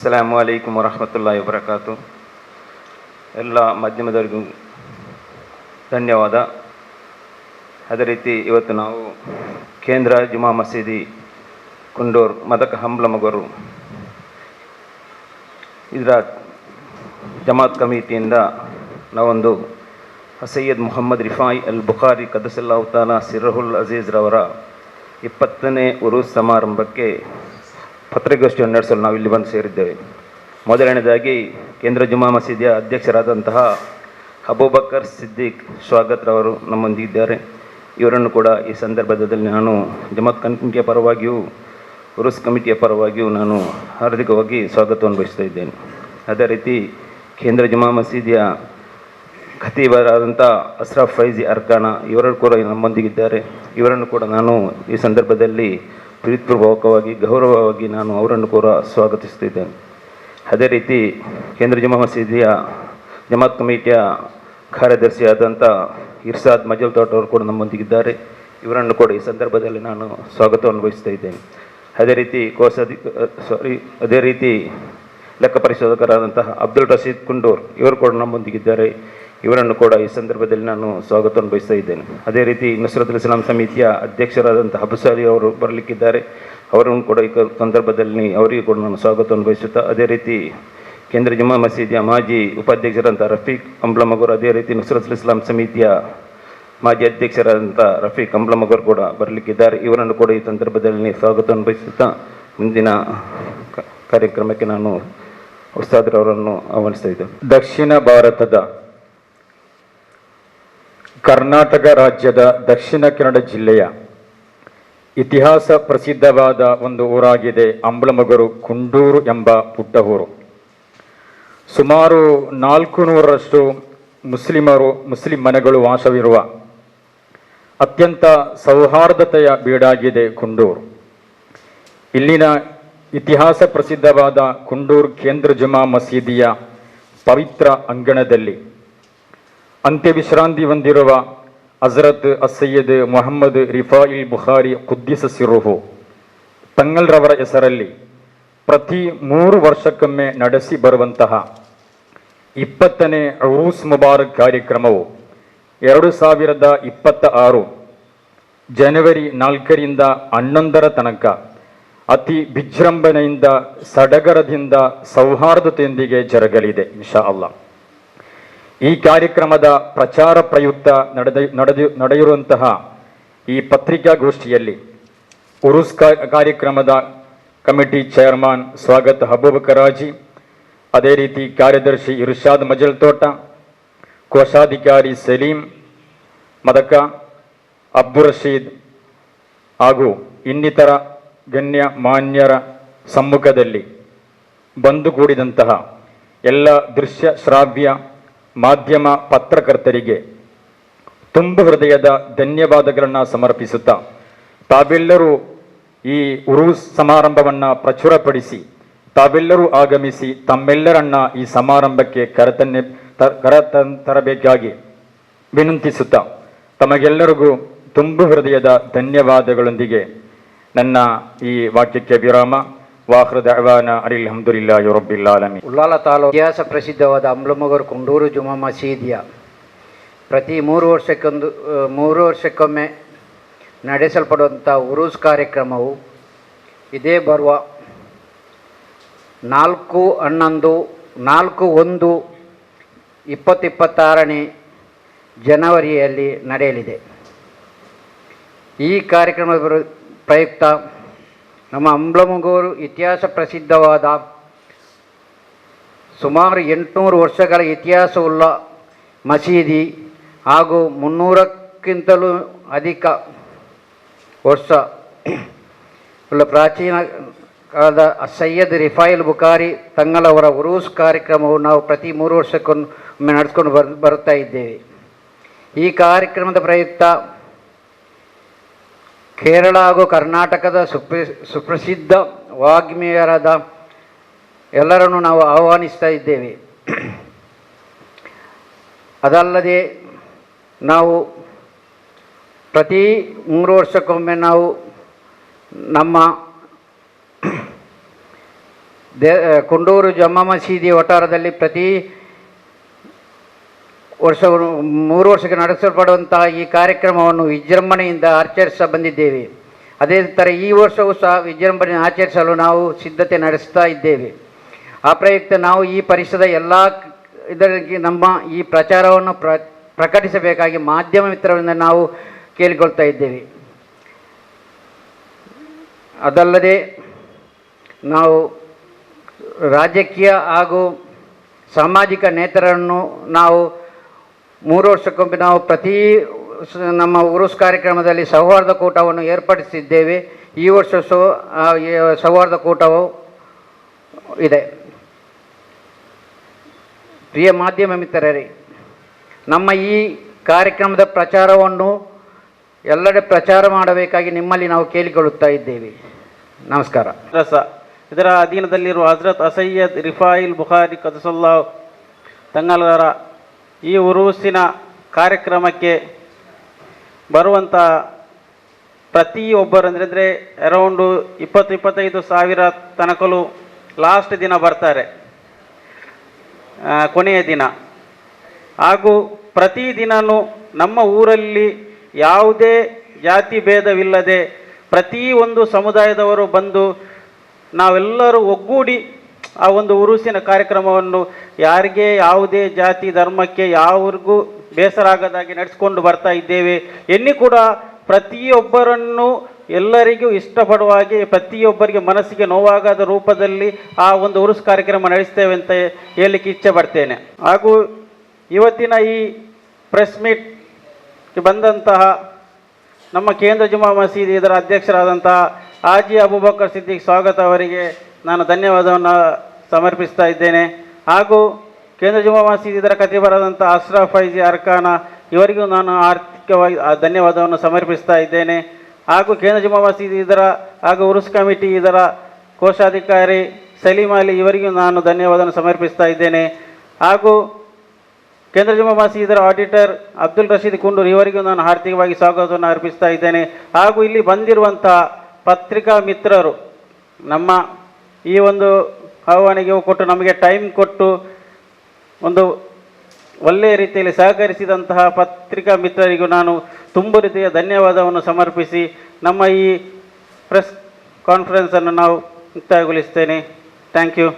ಅಸ್ಸಲಾಮು ಅಲೈಕುಮ್ ವರಹಮತುಲ್ಲಾಹಿ ವಬರಕಾತು ಎಲ್ಲ ಮಾಧ್ಯಮದವರಿಗೂ ಧನ್ಯವಾದ ಅದೇ ರೀತಿ ಇವತ್ತು ನಾವು ಕೇಂದ್ರ ಜುಮಾ ಮಸೀದಿ ಕುಂಡೂರ್ ಮದಕ ಹಂಬ್ಲಮಗರು ಇದರ ಜಮಾತ್ ಕಮಿಟಿಯಿಂದ ನಾವೊಂದು ಸೈಯದ್ ಮೊಹಮ್ಮದ್ ರಿಫಾಯಿ ಅಲ್ ಬುಖಾರಿ ಕದಸಲ್ಲಾಹು ತಾಲಾ ಸಿರಹುಲ್ ಅಜೀಜ್ರವರ ಇಪ್ಪತ್ತನೇ ಉರುಸ್ ಸಮಾರಂಭಕ್ಕೆ ಪತ್ರಿಕಾಗೋಷ್ಠಿಯನ್ನು ನಡೆಸಲು ನಾವು ಇಲ್ಲಿ ಬಂದು ಸೇರಿದ್ದೇವೆ. ಮೊದಲನೇದಾಗಿ ಕೇಂದ್ರ ಜುಮಾ ಮಸೀದಿಯ ಅಧ್ಯಕ್ಷರಾದಂತಹ ಅಬೂಬಕ್ಕರ್ ಸಿದ್ದಿಕ್ ಸ್ವಾಗತ್ ರವರು ನಮ್ಮೊಂದಿಗಿದ್ದಾರೆ. ಇವರನ್ನು ಕೂಡ ಈ ಸಂದರ್ಭದಲ್ಲಿ ನಾನು ಜಮಾತ್ ಕಮಿಟಿಯ ಪರವಾಗಿಯೂ, ಉರುಸ್ ಕಮಿಟಿಯ ಪರವಾಗಿಯೂ ನಾನು ಹಾರ್ದಿಕವಾಗಿ ಸ್ವಾಗತವನ್ನು ಬಯಸ್ತಾ ಇದ್ದೇನೆ. ಅದೇ ರೀತಿ ಕೇಂದ್ರ ಜುಮಾ ಮಸೀದಿಯ ಖತೀಬರಾದಂಥ ಅಸ್ರಾಫ್ ಫೈಜಿ ಅರ್ಕಾಣ ಇವರು ಕೂಡ ನಮ್ಮೊಂದಿಗಿದ್ದಾರೆ. ಇವರನ್ನು ಕೂಡ ನಾನು ಈ ಸಂದರ್ಭದಲ್ಲಿ ಪ್ರೀತಿಪೂರ್ವಕವಾಗಿ, ಗೌರವವಾಗಿ ನಾನು ಅವರನ್ನು ಕೂಡ ಸ್ವಾಗತಿಸುತ್ತಿದ್ದೇನೆ. ಅದೇ ರೀತಿ ಕೇಂದ್ರ ಜಮಾ ಮಸೀದಿಯ ಜಮಾತ್ ಕಮಿಟಿಯ ಕಾರ್ಯದರ್ಶಿಯಾದಂಥ ಇರ್ಸಾದ್ ಮಜಲ್ ತೋಟ ಅವರು ಕೂಡ ನಮ್ಮೊಂದಿಗಿದ್ದಾರೆ. ಇವರನ್ನು ಕೂಡ ಈ ಸಂದರ್ಭದಲ್ಲಿ ನಾನು ಸ್ವಾಗತವನ್ನು ವಹಿಸ್ತಾ ಇದ್ದೇನೆ. ಅದೇ ರೀತಿ ಕೋಶಾಧಿ ಸಾರಿ ಅದೇ ರೀತಿ ಲೆಕ್ಕ ಪರಿಶೋಧಕರಾದಂತಹ ಅಬ್ದುಲ್ ರಶೀದ್ ಕುಂಡೂರ್ ಇವರು ಕೂಡ ನಮ್ಮೊಂದಿಗಿದ್ದಾರೆ. ಇವರನ್ನು ಕೂಡ ಈ ಸಂದರ್ಭದಲ್ಲಿ ನಾನು ಸ್ವಾಗತವನ್ನು ಬಯಸ್ತಾ ಇದ್ದೇನೆ. ಅದೇ ರೀತಿ ನುಸ್ರತ್ ಇಸ್ಲಾಂ ಸಮಿತಿಯ ಅಧ್ಯಕ್ಷರಾದಂಥ ಅಬುಸಾಲಿ ಅವರು ಬರಲಿಕ್ಕಿದ್ದಾರೆ. ಅವರನ್ನು ಕೂಡ ಈ ಸಂದರ್ಭದಲ್ಲಿ ಅವರಿಗೆ ಕೂಡ ನಾನು ಸ್ವಾಗತವನ್ನು ಬಯಸುತ್ತಾ ಅದೇ ರೀತಿ ಕೇಂದ್ರ ಜಮಾ ಮಸೀದಿಯ ಮಾಜಿ ಉಪಾಧ್ಯಕ್ಷರಾದಂಥ ರಫೀಕ್ ಅಂಬ್ಲಮಗೂರು, ಅದೇ ರೀತಿ ನುಸ್ರತ್ ಇಸ್ಲಾಂ ಸಮಿತಿಯ ಮಾಜಿ ಅಧ್ಯಕ್ಷರಾದಂಥ ರಫೀಕ್ ಅಂಬ್ಲಮಗೂರು ಕೂಡ ಬರಲಿಕ್ಕಿದ್ದಾರೆ. ಇವರನ್ನು ಕೂಡ ಈ ಸಂದರ್ಭದಲ್ಲಿ ಸ್ವಾಗತವನ್ನು ಬಯಸುತ್ತಾ ಮುಂದಿನ ಕಾರ್ಯಕ್ರಮಕ್ಕೆ ನಾನು ಉಸ್ತಾದ್ರವರನ್ನು ಆಹ್ವಾನಿಸ್ತಾ ಇದ್ದೇನೆ. ದಕ್ಷಿಣ ಭಾರತದ ಕರ್ನಾಟಕ ರಾಜ್ಯದ ದಕ್ಷಿಣ ಕನ್ನಡ ಜಿಲ್ಲೆಯ ಇತಿಹಾಸ ಪ್ರಸಿದ್ಧವಾದ ಒಂದು ಊರಾಗಿದೆ ಅಂಬ್ಲಮಗರು ಕುಂಡೂರು ಎಂಬ ಪುಟ್ಟ ಊರು ಸುಮಾರು ನಾಲ್ಕು ನೂರರಷ್ಟು ಮುಸ್ಲಿಮರು, ಮುಸ್ಲಿಂ ಮನೆಗಳು ವಾಸವಿರುವ ಅತ್ಯಂತ ಸೌಹಾರ್ದತೆಯ ಬೀಡಾಗಿದೆ ಕುಂಡೂರು. ಇಲ್ಲಿನ ಇತಿಹಾಸ ಪ್ರಸಿದ್ಧವಾದ ಕುಂಡೂರು ಕೇಂದ್ರ ಜುಮಾ ಮಸೀದಿಯ ಪವಿತ್ರ ಅಂಗಣದಲ್ಲಿ ಅಂತ್ಯವಿಶ್ರಾಂತಿ ಹೊಂದಿರುವ ಹಜರತ್ ಅಸಯ್ಯದ್ ಮೊಹಮ್ಮದ್ ರಿಫಾಯಿಲ್ ಬುಖಾರಿ ಕುದ್ದಿಸ ಸಿರುಹು. ತಂಗಲ್ರವರ ಹೆಸರಲ್ಲಿ ಪ್ರತಿ ಮೂರು ವರ್ಷಕ್ಕೊಮ್ಮೆ ನಡೆಸಿ ಬರುವಂತಹ ಇಪ್ಪತ್ತನೇ ರೂಸ್ ಮುಬಾರಕ್ ಕಾರ್ಯಕ್ರಮವು ಎರಡು ಸಾವಿರದ ಇಪ್ಪತ್ತ ಆರು ಜನವರಿ ನಾಲ್ಕರಿಂದ ಹನ್ನೊಂದರ ತನಕ ಅತಿ ವಿಜೃಂಭಣೆಯಿಂದ ಸಡಗರದಿಂದ ಸೌಹಾರ್ದತೆಯೊಂದಿಗೆ ಜರುಗಲಿದೆ, ಇನ್ಶಾ ಅಲ್ಲಾ ಈ ಕಾರ್ಯಕ್ರಮದ ಪ್ರಚಾರ ಪ್ರಯುಕ್ತ ನಡೆದ, ನಡೆದು ನಡೆಯಿರುವಂತಹ ಈ ಪತ್ರಿಕಾಗೋಷ್ಠಿಯಲ್ಲಿ ಉರುಸ್ ಕಾರ್ಯಕ್ರಮದ ಕಮಿಟಿ ಚೇರ್ಮನ್ ಸ್ವಾಗತ್ ಹಬೂಬ್ ಕರಾಜಿ ಅದೇ ರೀತಿ ಕಾರ್ಯದರ್ಶಿ ಇರ್ಷಾದ್ ಮಜಲ್ ತೋಟ ಕೋಶಾಧಿಕಾರಿ ಸಲೀಂ, ಮದಕ ಅಬ್ದುಲ್ ರಶೀದ್ ಹಾಗೂ ಇನ್ನಿತರ ಗಣ್ಯ ಮಾನ್ಯರ ಸಮ್ಮುಖದಲ್ಲಿ ಬಂದುಗೂಡಿದಂತಹ ಎಲ್ಲ ದೃಶ್ಯ ಶ್ರಾವ್ಯ ಮಾಧ್ಯಮ ಪತ್ರಕರ್ತರಿಗೆ ತುಂಬು ಹೃದಯದ ಧನ್ಯವಾದಗಳನ್ನು ಸಮರ್ಪಿಸುತ್ತಾ ತಾವೆಲ್ಲರೂ ಈ ಉರುಸ್ ಸಮಾರಂಭವನ್ನು ಪ್ರಚುರಪಡಿಸಿ, ತಾವೆಲ್ಲರೂ ಆಗಮಿಸಿ ತಮ್ಮೆಲ್ಲರನ್ನ ಈ ಸಮಾರಂಭಕ್ಕೆ ಕರೆತನ್ನೆ ಕರೆತನ್ ತರಬೇಕಾಗಿ ವಿನಂತಿಸುತ್ತಾ ತಮಗೆಲ್ಲರಿಗೂ ತುಂಬು ಹೃದಯದ ಧನ್ಯವಾದಗಳೊಂದಿಗೆ ನನ್ನ ಈ ವಾಕ್ಯಕ್ಕೆ ವಿರಾಮ. ಉಳ್ಳಾಲ ತಾಲೂಕು ಇತಿಹಾಸ ಪ್ರಸಿದ್ಧವಾದ ಅಂಬ್ಲಮಗರ್ ಕುಂಡೂರು ಜುಮಾ ಮಸೀದಿಯ ಪ್ರತಿ ಮೂರು ವರ್ಷಕ್ಕೊಂದು ಮೂರು ವರ್ಷಕ್ಕೊಮ್ಮೆ ನಡೆಸಲ್ಪಡುವಂಥ ಉರೂಸ್ ಕಾರ್ಯಕ್ರಮವು ಇದೇ ಬರುವ ನಾಲ್ಕು ಹನ್ನೊಂದು, ನಾಲ್ಕು ಒಂದು ಇಪ್ಪತ್ತಿಪ್ಪತ್ತಾರನೇ ಜನವರಿಯಲ್ಲಿ ನಡೆಯಲಿದೆ. ಈ ಕಾರ್ಯಕ್ರಮದ ಪ್ರ- ಪ್ರಯುಕ್ತ ನಮ್ಮ ಅಂಬ್ಲಮಗೂರು ಇತಿಹಾಸ ಪ್ರಸಿದ್ಧವಾದ ಸುಮಾರು ಎಂಟುನೂರು ವರ್ಷಗಳ ಇತಿಹಾಸವುಳ್ಳ ಮಸೀದಿ ಹಾಗೂ ಮುನ್ನೂರಕ್ಕಿಂತಲೂ ಅಧಿಕ ವರ್ಷ ಉಳ್ಳ ಪ್ರಾಚೀನ ಕಾಲದ ಸೈಯದ್ ರಿಫಾಯಿಲ್ ಬುಖಾರಿ ತಂಗಳವರ ಉರೂಸ್ ಕಾರ್ಯಕ್ರಮವು ನಾವು ಪ್ರತಿ ಮೂರು ವರ್ಷಕ್ಕೊಮ್ಮೆ ನಡೆಸ್ಕೊಂಡು ಬರ್ ಬರ್ತಾ ಇದ್ದೇವೆ. ಈ ಕಾರ್ಯಕ್ರಮದ ಪ್ರಯುಕ್ತ ಕೇರಳ ಹಾಗೂ ಕರ್ನಾಟಕದ ಸುಪ್ರಿ, ಸುಪ್ರಸಿದ್ಧ ವಾಗ್ಮಿಯರಾದ ಎಲ್ಲರನ್ನು ನಾವು ಆಹ್ವಾನಿಸ್ತಾ ಇದ್ದೇವೆ. ಅದಲ್ಲದೆ ನಾವು ಪ್ರತಿ ಮೂರು ವರ್ಷಕ್ಕೊಮ್ಮೆ ನಾವು ನಮ್ಮ ದೇ, ಕೊಂಡೂರು ಜಮ್ಮ ಮಸೀದಿ ವಠಾರದಲ್ಲಿ ಪ್ರತಿ ವರ್ಷ ಮೂರು ವರ್ಷಕ್ಕೆ ನಡೆಸಲ್ಪಡುವಂತಹ ಈ ಕಾರ್ಯಕ್ರಮವನ್ನು ವಿಜೃಂಭಣೆಯಿಂದ ಆಚರಿಸ ಬಂದಿದ್ದೇವೆ. ಅದೇ ಥರ ಈ ವರ್ಷವೂ ಸಹ ವಿಜೃಂಭಣೆ ಆಚರಿಸಲು ನಾವು ಸಿದ್ಧತೆ ನಡೆಸ್ತಾ ಇದ್ದೇವೆ. ಆ ಪ್ರಯುಕ್ತ ನಾವು ಈ ಪರಿಸರದ ಎಲ್ಲ ಇದರಿಗೆ ನಮ್ಮ ಈ ಪ್ರಚಾರವನ್ನು ಪ್ರ, ಪ್ರಕಟಿಸಬೇಕಾಗಿ ಮಾಧ್ಯಮ ಮಿತ್ರರಿಂದ ನಾವು ಕೇಳಿಕೊಳ್ತಾ ಇದ್ದೇವೆ. ಅದಲ್ಲದೆ ನಾವು ರಾಜಕೀಯ ಹಾಗೂ ಸಾಮಾಜಿಕ ನೇತರನ್ನು ನಾವು ಮೂರು ವರ್ಷಕ್ಕೊಮ್ಮೆ ನಾವು ಪ್ರತಿ ನಮ್ಮ ಉರುಸ್ ಕಾರ್ಯಕ್ರಮದಲ್ಲಿ ಸೌಹಾರ್ದ ಕೂಟವನ್ನು ಏರ್ಪಡಿಸಿದ್ದೇವೆ. ಈ ವರ್ಷ ಸೋ ಸೌಹಾರ್ದ ಕೂಟವು ಇದೆ. ಪ್ರಿಯ ಮಾಧ್ಯಮ ಮಿತ್ರರೇ, ನಮ್ಮ ಈ ಕಾರ್ಯಕ್ರಮದ ಪ್ರಚಾರವನ್ನು ಎಲ್ಲೆಡೆ ಪ್ರಚಾರ ಮಾಡಬೇಕಾಗಿ ನಿಮ್ಮಲ್ಲಿ ನಾವು ಕೇಳಿಕೊಳ್ಳುತ್ತಾ ಇದ್ದೇವೆ. ನಮಸ್ಕಾರ. ರಸ ಇದರ ಅಧೀನದಲ್ಲಿರುವ ಹಜರತ್ ಅಸಯ್ಯದ್ ರಿಫಾಯಿಲ್ ಬುಖಾರಿ ಕದಸಲ್ಲಾ ತಂಗಲರ ಈ ಉರುಸಿನ ಕಾರ್ಯಕ್ರಮಕ್ಕೆ ಬರುವಂಥ ಪ್ರತಿಯೊಬ್ಬರು ಅಂದರೆ ಅರೌಂಡು ಇಪ್ಪತ್ತು, ಇಪ್ಪತ್ತೈದು ಸಾವಿರ ತನಕಲೂ ಲಾಸ್ಟ್ ದಿನ ಬರ್ತಾರೆ. ಕೊನೆಯ ದಿನ. ಹಾಗೂ ಪ್ರತಿದಿನವೂ ನಮ್ಮ ಊರಲ್ಲಿ ಯಾವುದೇ ಜಾತಿ ಭೇದವಿಲ್ಲದೆ ಪ್ರತಿ ಒಂದು ಸಮುದಾಯದವರು ಬಂದು ನಾವೆಲ್ಲರೂ ಒಗ್ಗೂಡಿ ಆ ಒಂದು ಉರುಸಿನ ಕಾರ್ಯಕ್ರಮವನ್ನು ಯಾರಿಗೆ ಯಾವುದೇ ಜಾತಿ, ಧರ್ಮಕ್ಕೆ ಯಾವ್ರಿಗೂ ಬೇಸರ ಆಗದಾಗಿ ನಡೆಸ್ಕೊಂಡು ಬರ್ತಾ ಇದ್ದೇವೆ. ಎನ್ನಿ ಕೂಡ ಪ್ರತಿಯೊಬ್ಬರನ್ನು ಎಲ್ಲರಿಗೂ ಇಷ್ಟಪಡುವ ಹಾಗೆ ಪ್ರತಿಯೊಬ್ಬರಿಗೆ ಮನಸ್ಸಿಗೆ ನೋವಾಗದ ರೂಪದಲ್ಲಿ ಆ ಒಂದು ಉರುಸ್ ಕಾರ್ಯಕ್ರಮ ನಡೆಸ್ತೇವೆ ಅಂತ ಹೇಳಲಿಕ್ಕೆ ಇಚ್ಛೆ ಪಡ್ತೇನೆ. ಹಾಗೂ ಇವತ್ತಿನ ಈ ಪ್ರೆಸ್ ಮೀಟ್ ಬಂದಂತಹ ನಮ್ಮ ಕೇಂದ್ರ ಜುಮಾ ಮಸೀದಿ ಇದರ ಅಧ್ಯಕ್ಷರಾದಂತಹ ಆಜಿ ಅಬುಬಕರ್ ಸಿದ್ದಿಕ್ ಸ್ವಾಗತ ಅವರಿಗೆ. ನಾನು ಧನ್ಯವಾದವನ್ನು ಸಮರ್ಪಿಸ್ತಾ ಇದ್ದೇನೆ. ಹಾಗೂ ಕೇಂದ್ರ ಜುಮಾ ಮಸೀದಿ ಇದರ ಕತಿಬರಾದಂಥ ಅಶ್ರಫ್ ಫೈಜಿ ಅರ್ಖಾನ ಇವರಿಗೂ ನಾನು ಆರ್ಥಿಕವಾಗಿ ಧನ್ಯವಾದವನ್ನು ಸಮರ್ಪಿಸ್ತಾ ಇದ್ದೇನೆ. ಹಾಗೂ ಕೇಂದ್ರ ಜುಮಾ ಮಸೀದಿ ಇದರ ಹಾಗೂ ಉರುಸ್ ಕಮಿಟಿ ಇದರ ಕೋಶಾಧಿಕಾರಿ ಸಲೀಮ್ ಅಲಿ, ಇವರಿಗೂ ನಾನು ಧನ್ಯವಾದವನ್ನು ಸಮರ್ಪಿಸ್ತಾ ಇದ್ದೇನೆ. ಹಾಗೂ ಕೇಂದ್ರ ಜಮಾ ಮಸೀದಿ ಇದರ ಆಡಿಟರ್ ಅಬ್ದುಲ್ ರಶೀದ್ ಕುಂಡೂರ್, ಇವರಿಗೂ ನಾನು ಆರ್ಥಿಕವಾಗಿ ಸ್ವಾಗತವನ್ನು ಅರ್ಪಿಸ್ತಾ ಇದ್ದೇನೆ. ಹಾಗೂ ಇಲ್ಲಿ ಬಂದಿರುವಂಥ ಪತ್ರಿಕಾ ಮಿತ್ರರು, ನಮ್ಮ ಈ ಒಂದು ಆಹ್ವಾನಿಗೆ ಕೊಟ್ಟು ನಮಗೆ ಟೈಮ್ ಕೊಟ್ಟು ಒಂದು ಒಳ್ಳೆಯ ರೀತಿಯಲ್ಲಿ ಸಹಕರಿಸಿದಂತಹ ಪತ್ರಿಕಾ ಮಿತ್ರರಿಗೂ ನಾನು ತುಂಬ ರೀತಿಯ ಧನ್ಯವಾದವನ್ನು ಸಮರ್ಪಿಸಿ ನಮ್ಮ ಈ ಪ್ರೆಸ್ ಕಾನ್ಫರೆನ್ಸನ್ನು ನಾವು ಮುಕ್ತಾಯಗೊಳಿಸ್ತೇನೆ. Thank you